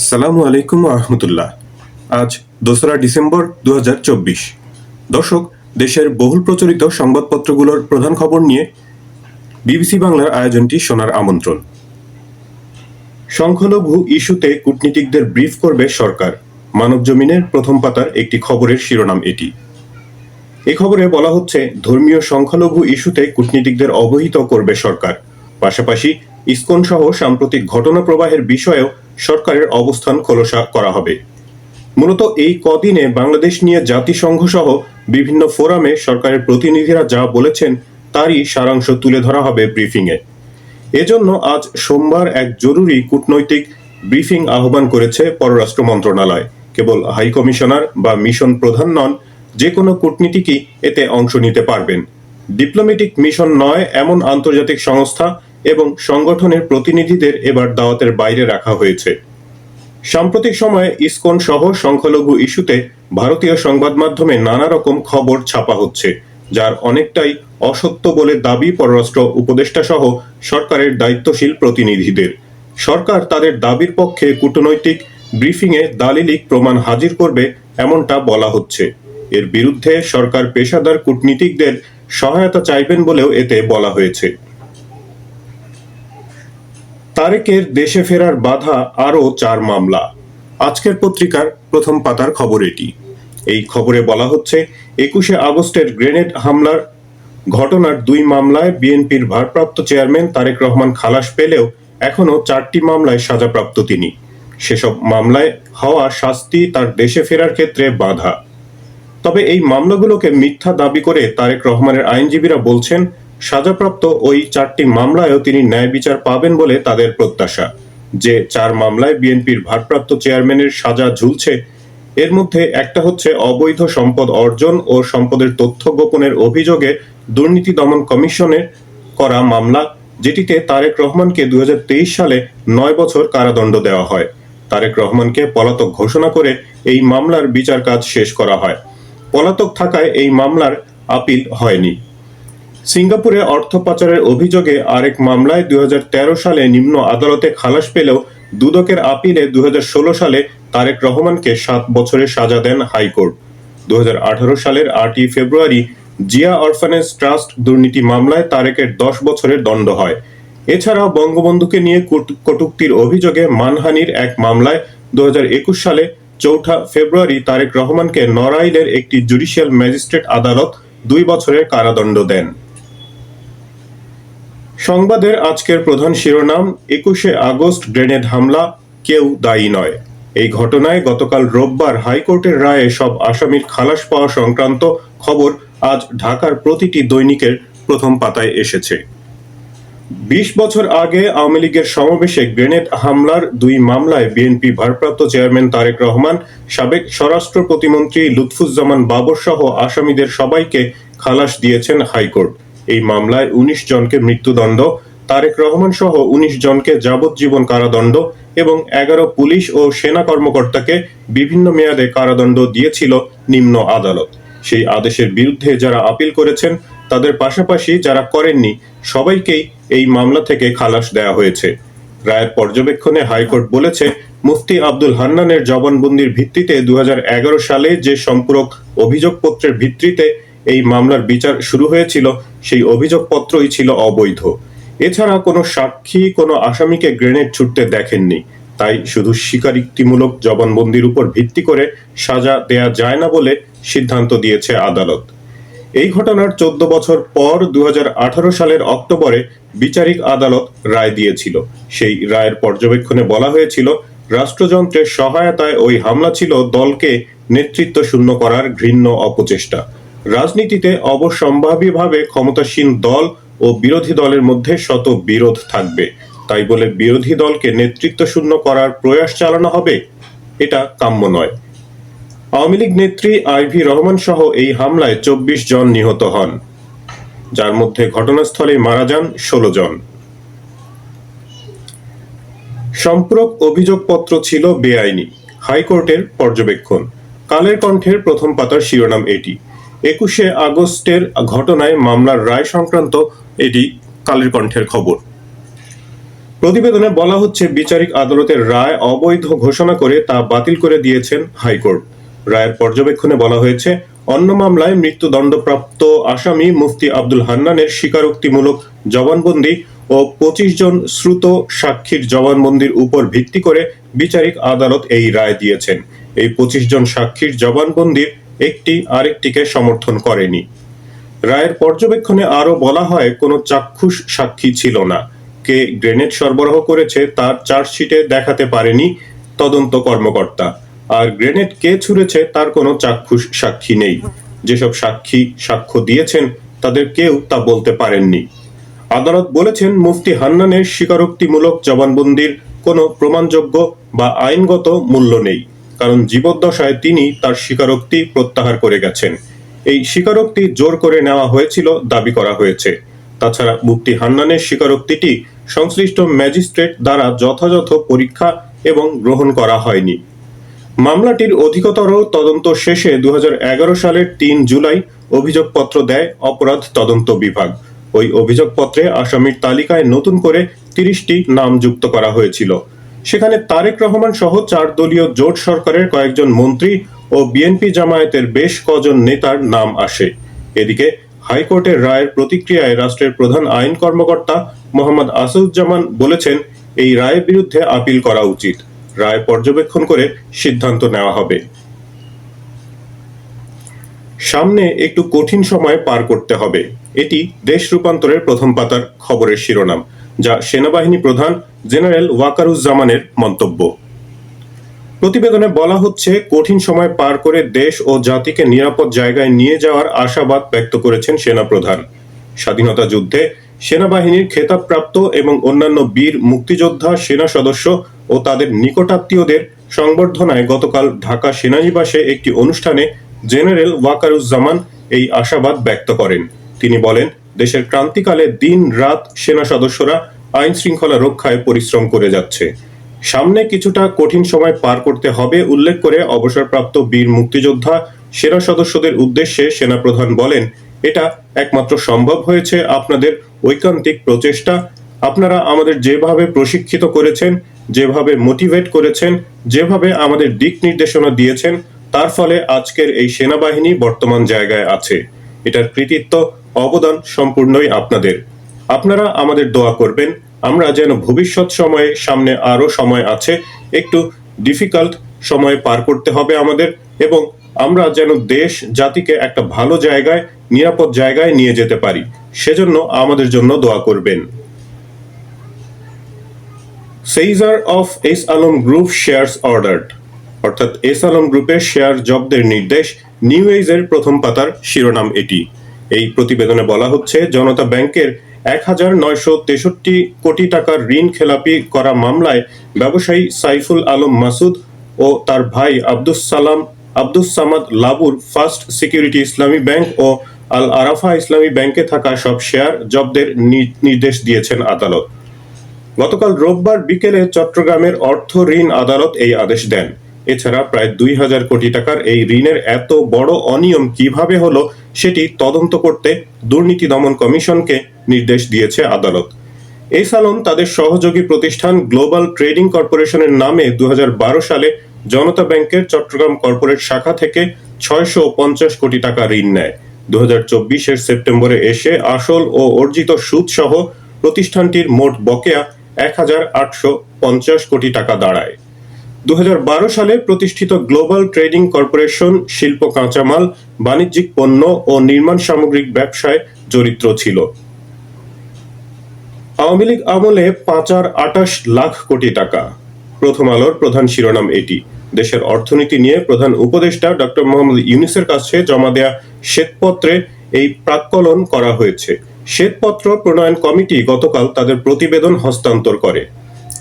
আসসালামু আলাইকুম রহমতুল্লাহ। আজ দোসরা ডিসেম্বর দু দর্শক, দেশের বহুল প্রচলিত সংবাদপত্রগুলোর প্রধান খবর নিয়ে বিবিসি বাংলার আয়োজনটি শোনার আমন্ত্রণ। সংখ্যালঘু ইস্যুতে কূটনীতিকদের ব্রিফ করবে সরকার। মানব জমিনের প্রথম পাতার একটি খবরের শিরোনাম এটি। এ খবরে বলা হচ্ছে, ধর্মীয় সংখ্যালঘু ইস্যুতে কূটনীতিকদের অবহিত করবে সরকার। পাশাপাশি ইসকন সহ সাম্প্রতিক ঘটনা প্রবাহের বিষয়েও সরকারের অবস্থান খোলসা করা হবে। মূলত এই কদিনে বাংলাদেশ নিয়ে জাতিসংঘ সহ বিভিন্ন ফোরামে সরকারের প্রতিনিধিরা যা বলেছেন তারই সারাংশ তুলে ধরা হবে ব্রিফিংয়ে। এজন্য আজ সোমবার এক জরুরি কূটনৈতিক ব্রিফিং আহ্বান করেছে পররাষ্ট্র মন্ত্রণালয়। কেবল হাই কমিশনার বা মিশন প্রধান নন, যে কোনো কূটনীতিকই এতে অংশ নিতে পারবেন। ডিপ্লোমেটিক মিশন নয়, এমন আন্তর্জাতিক সংস্থা এবং সংগঠনের প্রতিনিধিদের এবার দাওয়াতের বাইরে রাখা হয়েছে। সাম্প্রতিক সময়ে ইসকন সহ সংখ্যালঘু ইস্যুতে ভারতীয় সংবাদ মাধ্যমে নানা রকম খবর ছাপা হচ্ছে, যার অনেকটাই অসত্য বলে দাবি পররাষ্ট্র উপদেষ্টা সহ সরকারের দায়িত্বশীল প্রতিনিধিদের। সরকার তাদের দাবির পক্ষে কূটনৈতিক ব্রিফিংয়ে দালিলিক প্রমাণ হাজির করবে এমনটা বলা হচ্ছে। এর বিরুদ্ধে সরকার পেশাদার কূটনীতিকদের সহায়তা চাইবেন বলেও এতে বলা হয়েছে। তারেকের দেশে ফেরার বাধা আরও চার মামলা। আজকের পত্রিকার প্রথম পাতার খবর এটি। এই খবরে বলা হচ্ছে, একুশে আগস্টের গ্রেনেড হামলার ঘটনার দুই মামলায় বিএনপির ভারপ্রাপ্ত চেয়ারম্যান তারেক রহমান খালাস পেলেও এখনও চারটি মামলায় সাজাপ্রাপ্ত তিনি। সেসব মামলায় হওয়া শাস্তি তার দেশে ফেরার ক্ষেত্রে বাধা। তবে এই মামলাগুলোকে মিথ্যা দাবি করে তারেক রহমানের আইনজীবীরা বলছেন সাজাপ্রাপ্ত ওই চারটি মামলায়ও তিনি ন্যায় বিচার পাবেন বলে তাদের প্রত্যাশা। যে চার মামলায় বিএনপির ভারপ্রাপ্ত চেয়ারম্যানের সাজা ঝুলছে, এর মধ্যে একটা হচ্ছে অবৈধ সম্পদ অর্জন ও সম্পদের তথ্য গোপনের অভিযোগে দুর্নীতি দমন কমিশনের করা মামলা, যেটিতে তারেক রহমানকে দুই হাজার তেইশ সালে নয় বছর কারাদণ্ড দেওয়া হয়। তারেক রহমানকে পলাতক ঘোষণা করে এই মামলার বিচার কাজ শেষ করা হয়। পলাতক থাকায় এই মামলার আপিল হয়নি। সিঙ্গাপুরে অর্থ পাচারের অভিযোগে আরেক মামলায় দুই হাজার তেরো সালে নিম্ন আদালতে খালাস পেলেও দুদকের আপিলে দুই হাজার ষোলো সালে তারেক রহমানকে সাত বছরের সাজা দেন হাইকোর্ট। দুই হাজার আঠারো সালের আটই ফেব্রুয়ারি জিয়া অরফানেজ ট্রাস্ট দুর্নীতি মামলায় তারেকের দশ বছরের দণ্ড হয়। এছাড়াও বঙ্গবন্ধুকে নিয়ে কটু- কটূক্তির অভিযোগে মানহানির এক মামলায় দু হাজার একুশ সালে চৌঠা ফেব্রুয়ারি তারেক রহমানকে নড়াইলের একটি জুডিশিয়াল ম্যাজিস্ট্রেট আদালত দুই বছরের কারাদণ্ড দেন। সংবাদের আজকের প্রধান শিরোনাম, একুশে আগস্ট গ্রেনেড হামলা, কেউ দায়ী নয়। এই ঘটনায় গতকাল রোববার হাইকোর্টের রায়ে সব আসামির খালাস পাওয়া সংক্রান্ত খবর আজ ঢাকার প্রতিটি দৈনিকের প্রথম পাতায় এসেছে। বিশ বছর আগে আওয়ামী লীগের সমাবেশে গ্রেনেড হামলার দুই মামলায় বিএনপি ভারপ্রাপ্ত চেয়ারম্যান তারেক রহমান, সাবেক স্বরাষ্ট্র প্রতিমন্ত্রী লুৎফুজ্জামান বাবর সহ আসামিদের সবাইকে খালাস দিয়েছেন হাইকোর্ট। এই মামলায় উনিশ জনকে মৃত্যুদণ্ড, তারেক রহমান সহ উনিশ জনকে যাবজ্জীবন কারাদণ্ড এবং এগারো পুলিশ ও সেনা কর্মকর্তাকে বিভিন্ন মেয়াদে কারাদণ্ড দিয়েছিল নিম্ন আদালত। সেই আদেশের বিরুদ্ধে যারা আপিল করেছেন, তাদের পাশাপাশি যারা করেননি, সবাইকেই এই মামলা থেকে খালাস দেয়া হয়েছে। রায়ের পর্যবেক্ষণে হাইকোর্ট বলেছে, মুফতি আব্দুল হান্নানের জবানবন্দির ভিত্তিতে দু হাজার এগারো সালে যে সম্পূরক অভিযোগপত্রের ভিত্তিতে এই মামলার বিচার শুরু হয়েছিল, সেই অভিযোগপত্রই ছিল অবৈধ। এছাড়া কোনো সাক্ষী, কোনো আসামিকে গ্রেনেড ছুটতে দেখেননি। তাই শুধু স্বীকারোক্তিমূলক জবানবন্দির উপর ভিত্তি করে সাজা দেয়া যায় না বলে সিদ্ধান্ত দিয়েছে আদালত। এই ঘটনার চোদ্দ বছর পর দু হাজার আঠারো সালের অক্টোবরে বিচারিক আদালত রায় দিয়েছিল। সেই রায়ের পর্যবেক্ষণে বলা হয়েছিল, রাষ্ট্রযন্ত্রের সহায়তায় ওই হামলা ছিল দলকে নেতৃত্ব শূন্য করার ঘৃণ্য অপচেষ্টা। রাজনীতিতে অবসম্ভাবীভাবে ক্ষমতাসীন দল ও বিরোধী দলের মধ্যে শত বিরোধ থাকবে। তাই বলে বিরোধী দলকে নেতৃত্ব শূন্য করার প্রয়াস চালানো হবে, এটা কাম্য নয়। আওয়ামী লীগ নেত্রী আইভি রহমান সহ এই হামলায় চব্বিশ জন নিহত হন, যার মধ্যে ঘটনাস্থলে মারা যান ষোলো জন। সম্পূরক অভিযোগপত্র ছিল বেআইনি, হাইকোর্টের পর্যবেক্ষণ। কালের কণ্ঠের প্রথম পাতার শিরোনাম এটি। একুশে আগস্টের ঘটনায় মামলার রায় সংক্রান্ত এটি কালের কণ্ঠের খবর। প্রতিবেদনে বলা হচ্ছে, বিচারিক আদালতের রায় অবৈধ ঘোষণা করে তা বাতিল করে দিয়েছেন হাইকোর্ট। রায়ের পর্যবেক্ষণে বলা হয়েছে, অন্য মামলায় মৃত্যুদণ্ডপ্রাপ্ত আসামি মুফতি আব্দুল হান্নানের স্বীকারোক্তিমূলক জবানবন্দি ও পঁচিশ জন শ্রুত সাক্ষীর জবানবন্দির উপর ভিত্তি করে বিচারিক আদালত এই রায় দিয়েছেন। এই পঁচিশ জন সাক্ষীর জবানবন্দির একটি আরেকটিকে সমর্থন করেনি। রায়ের পর্যবেক্ষণে আরও বলা হয়, কোনো চাক্ষুষ সাক্ষী ছিল না। কে গ্রেনেড সরবরাহ করেছে তার চার্জশিটে দেখাতে পারেনি তদন্ত কর্মকর্তা। আর গ্রেনেড কে ছুঁড়েছে তার কোনো চাক্ষুষ সাক্ষী নেই। যেসব সাক্ষী সাক্ষ্য দিয়েছেন, তাদের কেউ তা বলতে পারেননি। আদালত বলেছেন, মুফতি হান্নানের স্বীকারোক্তিমূলক জবানবন্দির কোনো প্রমাণযোগ্য বা আইনগত মূল্য নেই। কারণ জীবদ্দশায় তিনি তার স্বীকারোক্তি প্রত্যাহার করে গেছেন। এই স্বীকারোক্তি জোর করে নেওয়া হয়েছিল, দাবি করা হয়েছে। তাছাড়া মুক্তি হান্নানের স্বীকারোক্তিটি সংশ্লিষ্ট ম্যাজিস্ট্রেট দ্বারা যথাযথ পরীক্ষা এবং গ্রহণ করা হয়নি। মামলাটির অধিকতর তদন্ত শেষে দুহাজার এগারো সালের তিন জুলাই অভিযোগপত্র দেয় অপরাধ তদন্ত বিভাগ। ওই অভিযোগপত্রে আসামির তালিকায় নতুন করে তিরিশটি নাম যুক্ত করা হয়েছিল। সেখানে তারেক রহমান সহ চার দলীয় জোট সরকারের কয়েকজন মন্ত্রী ও বিএনপি জামায়াতের বেশ কজন নেতার নাম আসে। এদিকে হাইকোর্টের রায়ের প্রতিক্রিয়ায় রাষ্ট্রের প্রধান আইন কর্মকর্তা মোহাম্মদ আসাদুজ্জামান বলেছেন, এই রায়ের বিরুদ্ধে আপিল করা উচিত। রায় পর্যবেক্ষণ করে সিদ্ধান্ত নেওয়া হবে। সামনে একটু কঠিন সময় পার করতে হবে। এটি দেশ রূপান্তরের প্রথম পাতার খবরের শিরোনাম। যা সেনাবাহিনী প্রধান জেনারেল ওয়াকারুজ্জামানের মন্তব্য। প্রতিবেদনে বলা হচ্ছে, কঠিন সময় পার করে দেশ ও জাতিকে নিরাপদ জায়গায় নিয়ে যাওয়ার আশাবাদ ব্যক্ত করেছেন সেনাপ্রধান স্বাধীনতা যুদ্ধে সেনাবাহিনীর খেতাবপ্রাপ্ত এবং অন্যান্য বীর মুক্তিযোদ্ধা, সেনা সদস্য ও তাদের নিকটাত্মীয়দের সংবর্ধনায় গতকাল ঢাকা সেনানিবাসে একটি অনুষ্ঠানে জেনারেল ওয়াকারুজ্জামান এই আশাবাদ ব্যক্ত করেন। তিনি বলেন দেশের ক্রান্তিকালে দিন রাত সেনা সদস্যরা আইন শৃঙ্খলা রক্ষায় পরিশ্রম করে যাচ্ছে। সামনে কিছুটা কঠিন সময় পার করতে হবে উল্লেখ করে অবসরপ্রাপ্ত বীর মুক্তিযোদ্ধা, সেনা সদস্যদের উদ্দেশ্যে সেনাপ্রধান বলেন, এটা একমাত্র সম্ভব হয়েছে আপনাদের ঐকান্তিক প্রচেষ্টা। আপনারা আমাদের যেভাবে প্রশিক্ষিত করেছেন, যেভাবে মোটিভেট করেছেন, যেভাবে আমাদের দিক নির্দেশনা দিয়েছেন, তার ফলে আজকের এই সেনাবাহিনী বর্তমান জায়গায় আছে। এটার কৃতিত্ব অবদান সম্পূর্ণই আপনাদের। আপনারা আমাদের দোয়া করবেন। আমরা যেন ভবিষ্যৎ সময়ে সামনে আরও সময় আছে, একটু ডিফিকাল্ট সময় পার করতে হবে আমাদের এবং আমরা যেন দেশ, জাতিকে একটা ভালো জায়গায়, নিরাপদ জায়গায় নিয়ে যেতে পারি। সেজন্য আমাদের জন্য দোয়া করবেন। Seizure of S Alam group shares ordered অর্থাৎ এস আলম গ্রুপের শেয়ার জব্দের নির্দেশ। নিউ এজের প্রথম পাতার শিরোনাম এটি। এই প্রতিবেদনে বলা হচ্ছে, জনতা ব্যাংকের এক হাজার নয়শো তেষট্টি কোটি টাকার ঋণ খেলাপি করা মামলায় ব্যবসায়ী সাইফুল আলম মাসুদ ও তার ভাই আব্দুস সালাম, আব্দুস সামাদ লাবুর ফার্স্ট সিকিউরিটি ইসলামী ব্যাংক ও আল আরাফা ইসলামী ব্যাংকে থাকা সব শেয়ার জব্দের নির্দেশ দিয়েছেন আদালত। গতকাল রোববার বিকেলে চট্টগ্রামের অর্থ ঋণ আদালত এই আদেশ দেন। এছাড়া প্রায় দুই হাজার কোটি টাকার এই ঋণের এত বড় অনিয়ম কীভাবে হলো সেটি তদন্ত করতে দুর্নীতি দমন কমিশনকে নির্দেশ দিয়েছে আদালত। এই সালন তাদের সহযোগী প্রতিষ্ঠান গ্লোবাল ট্রেডিং কর্পোরেশনের নামে দু হাজার বারো সালে জনতা ব্যাংকের চট্টগ্রাম কর্পোরেট শাখা থেকে ছয়শো পঞ্চাশ কোটি টাকা ঋণ নেয়। দু চব্বিশের সেপ্টেম্বরে এসে আসল ও অর্জিত সুদ সহ প্রতিষ্ঠানটির মোট বকেয়া এক হাজার আটশো পঞ্চাশ কোটি টাকা দাঁড়ায়। দু হাজার বারো সালে প্রতিষ্ঠিত গ্লোবাল ট্রেডিং কর্পোরেশন শিল্প কাঁচামাল, বাণিজ্যিক পণ্য ও নির্মাণ সামগ্রিক ব্যবসায় জড়িত ছিল। আওয়ামী লীগ আমলে পাঁচ পাচার আটাশ লাখ কোটি টাকা। প্রথম আলোর প্রধান শিরোনাম এটি। দেশের অর্থনীতি নিয়ে প্রধান উপদেষ্টা ডক্টর মোহাম্মদ ইউনিসের কাছে জমা দেয়া শ্বেতপত্রে এই প্রাক্কলন করা হয়েছে। শ্বেতপত্র প্রণয়ন কমিটি গতকাল তাদের প্রতিবেদন হস্তান্তর করে।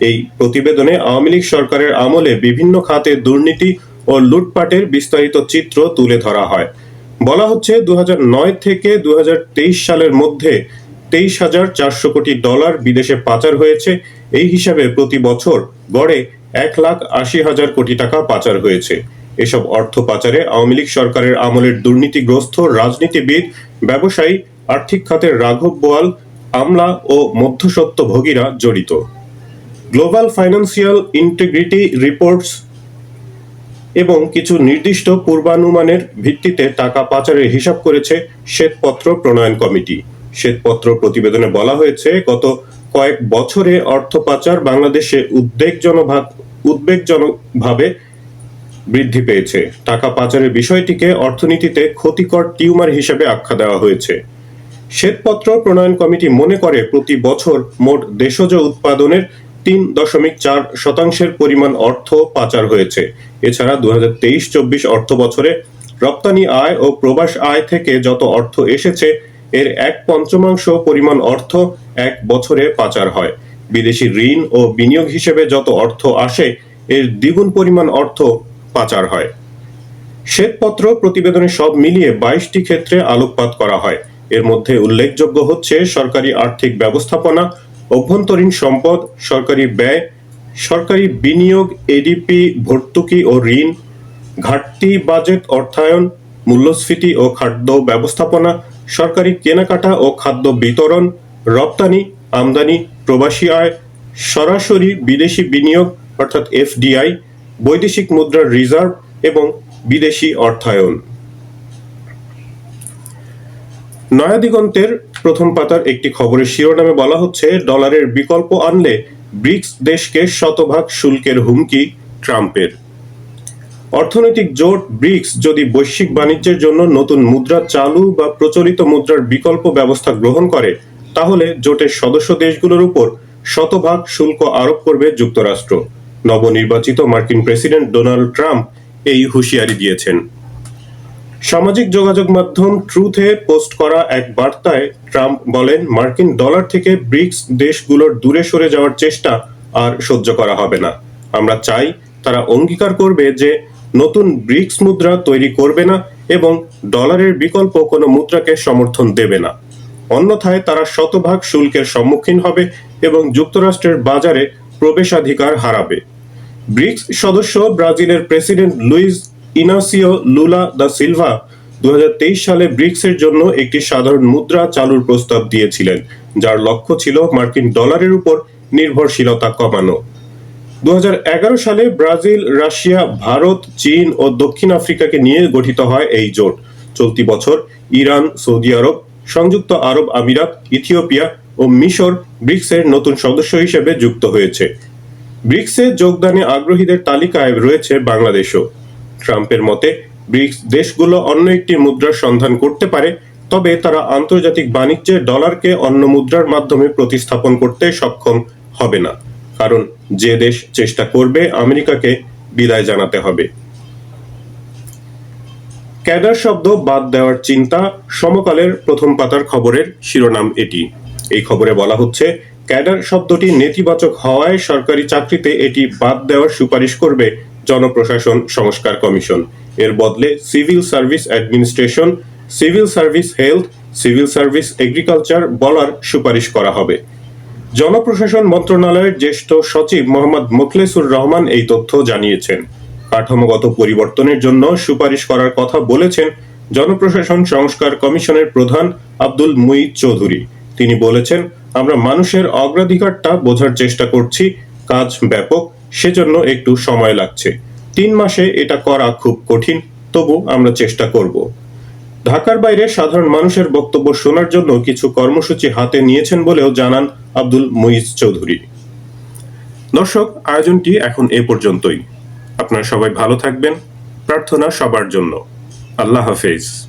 এই প্রতিবেদনে আওয়ামী লীগ সরকারের আমলে বিভিন্ন খাতে দুর্নীতি ও লুটপাটের বিস্তারিত চিত্র তুলে ধরা হয়। বলা হচ্ছে দু হাজার নয় থেকে দু হাজার তেইশ সালের মধ্যে তেইশ হাজার চারশো কোটি ডলার বিদেশে পাচার হয়েছে। এই হিসাবে প্রতি বছর গড়ে এক লাখ আশি হাজার কোটি টাকা পাচার হয়েছে। এসব অর্থ পাচারে আওয়ামী লীগ সরকারের আমলের দুর্নীতিগ্রস্ত রাজনীতিবিদ, ব্যবসায়ী, আর্থিক খাতের রাঘব বোয়াল, আমলা ও মধ্যস্বত্বভোগীরা জড়িত। গ্লোবাল ফাইন্যান্সিয়াল ইন্টিগ্রিটি রিপোর্টস এবং কিছু নির্দিষ্ট পূর্বানুমানের ভিত্তিতে টাকা পাচারের হিসাব করেছে শ্বেতপত্র প্রণয়ন কমিটি। শ্বেতপত্র প্রতিবেদনে বলা হয়েছে, গত কয়েক বছরে অর্থ পাচার বাংলাদেশে উদ্বেগজনক উদ্বেগজনকভাবে বৃদ্ধি পেয়েছে। টাকা পাচারের বিষয়টিকে অর্থনীতিতে ক্ষতিকর টিউমার হিসেবে আখ্যা দেওয়া হয়েছে। শ্বেতপত্র প্রণয়ন কমিটি মনে করে, প্রতি বছর মোট দেশজ উৎপাদনের তিন দশমিক চার শতাংশের পরিমাণ অর্থ পাচার হয়েছে। এছাড়া দু হাজার তেইশ চব্বিশ অর্থ বছরে রপ্তানি আয় ও প্রবাস আয় থেকে যত অর্থ এসেছে, এর এক পঞ্চমাংশ পরিমাণ অর্থ এক বছরে পাচার হয়। বিদেশি ঋণ ও বিনিয়োগ হিসেবে যত অর্থ আসে, এর দ্বিগুণ পরিমাণ অর্থ পাচার হয়। শ্বেতপত্র প্রতিবেদনে সব মিলিয়ে বাইশটি ক্ষেত্রে আলোকপাত করা হয়। এর মধ্যে উল্লেখযোগ্য হচ্ছে সরকারি আর্থিক ব্যবস্থাপনা অভ্যন্তরীণ সম্পদ, সরকারি ব্যয়, সরকারি বিনিয়োগ এডিপি ভর্তুকি ও ঋণ, ঘাটতি বাজেট অর্থায়ন, মূল্যস্ফীতি ও খাদ্য ব্যবস্থাপনা, সরকারি কেনাকাটা ও খাদ্য বিতরণ, রপ্তানি, আমদানি, প্রবাসী আয়, সরাসরি বিদেশি বিনিয়োগ অর্থাৎ এফডিআই বৈদেশিক মুদ্রার রিজার্ভ এবং বিদেশি অর্থায়ন। নয়াদিগন্তের প্রথম পাতার একটি খবরের শিরোনামে বলা হচ্ছে, ডলারের বিকল্প আনলে ব্রিক্স দেশকে শতভাগ শুল্কের হুমকি ট্রাম্পের। অর্থনৈতিক জোট ব্রিক্স যদি বৈশ্বিক বাণিজ্যের জন্য নতুন মুদ্রা চালু বা প্রচলিত মুদ্রার বিকল্প ব্যবস্থা গ্রহণ করে, তাহলে জোটের সদস্য দেশগুলোর উপর শতভাগ শুল্ক আরোপ করবে যুক্তরাষ্ট্র। নবনির্বাচিত মার্কিন প্রেসিডেন্ট ডোনাল্ড ট্রাম্প এই হুঁশিয়ারি দিয়েছেন। সামাজিক যোগাযোগ মাধ্যম ট্রুথে পোস্ট করা এক বার্তায় ট্রাম্প বলেন, মার্কিন ডলার থেকে ব্রিক্স দেশগুলোর দূরে সরে যাওয়ার চেষ্টা আর সহ্য করা হবে না। আমরা চাই তারা অঙ্গীকার করবে যে নতুন ব্রিক্স মুদ্রা তৈরি করবে না এবং ডলারের বিকল্প কোনো মুদ্রাকে সমর্থন দেবে না। অন্যথায় তারা শতভাগ শুল্কের সম্মুখীন হবে এবং যুক্তরাষ্ট্রের বাজারে প্রবেশাধিকার হারাবে। ব্রিক্স সদস্য ব্রাজিলের president Luiz Inacio Lula da Silva দুই হাজার তেইশ সালে ব্রিক্সের জন্য একটি সাধারণ মুদ্রা চালুর প্রস্তাব দিয়েছিলেন, যার লক্ষ্য ছিল মার্কিন ডলারের উপর নির্ভরশীলতা কমানো। দুই হাজার এগারো সালে ব্রাজিল, রাশিয়া, ভারত, চীন ও দক্ষিণ আফ্রিকাকে নিয়ে গঠিত হয় এই জোট। চলতি বছর ইরান, সৌদি আরব, সংযুক্ত আরব আমিরাত, ইথিওপিয়া ও মিশর ব্রিক্সের নতুন সদস্য হিসেবে যুক্ত হয়েছে। ব্রিক্সে যোগদানে আগ্রহীদের তালিকায় রয়েছে বাংলাদেশও। ট্রাম্পের মতে, ব্রিক্স দেশগুলো অন্য একটি মুদ্রার সন্ধান করতে পারে, তবে তারা আন্তর্জাতিক বাণিজ্যে ডলারকে অন্য মুদ্রার মাধ্যমে প্রতিস্থাপন করতে সক্ষম হবে না, কারণ যে দেশ চেষ্টা করবে আমেরিকাকে বিদায় জানাতে হবে। ক্যাডার শব্দ বাদ দেওয়ার চিন্তা সমকালের প্রথম পাতার খবরের শিরোনাম এটি। এই খবরে বলা হচ্ছে, ক্যাডার শব্দটি নেতিবাচক হওয়ায় সরকারি চাকরিতে এটি বাদ দেওয়ার সুপারিশ করবে জনপ্রশাসন সংস্কার কমিশন। এর বদলে civil service administration, civil service health, civil service agriculture বলার সুপারিশ করা হবে। জনপ্রশাসন মন্ত্রণালয়ের জ্যেষ্ঠ সচিব মোহাম্মদ মুখলেসুর রহমান এই তথ্য জানিয়েছেন। কাঠামোগত পরিবর্তনের জন্য সুপারিশ করার কথা বলেছেন জনপ্রশাসন সংস্কার কমিশনের প্রধান আব্দুল মুইদ চৌধুরী। তিনি বলেছেন, আমরা মানুষের অগ্রাধিকারটা বোঝার চেষ্টা করছি, কাজ ব্যাপক সেজন্য একটু সময় লাগছে। তিন মাসে এটা করা খুব কঠিন, তবু আমরা চেষ্টা করব। ঢাকার বাইরে সাধারণ মানুষের বক্তব্য শোনার জন্য কিছু কর্মসূচি হাতে নিয়েছেন বলেও জানান আব্দুল মুইজ চৌধুরী। দর্শক, আয়োজনটি এখন এ পর্যন্তই। আপনারা সবাই ভালো থাকবেন। প্রার্থনা সবার জন্য। আল্লাহ হাফেজ।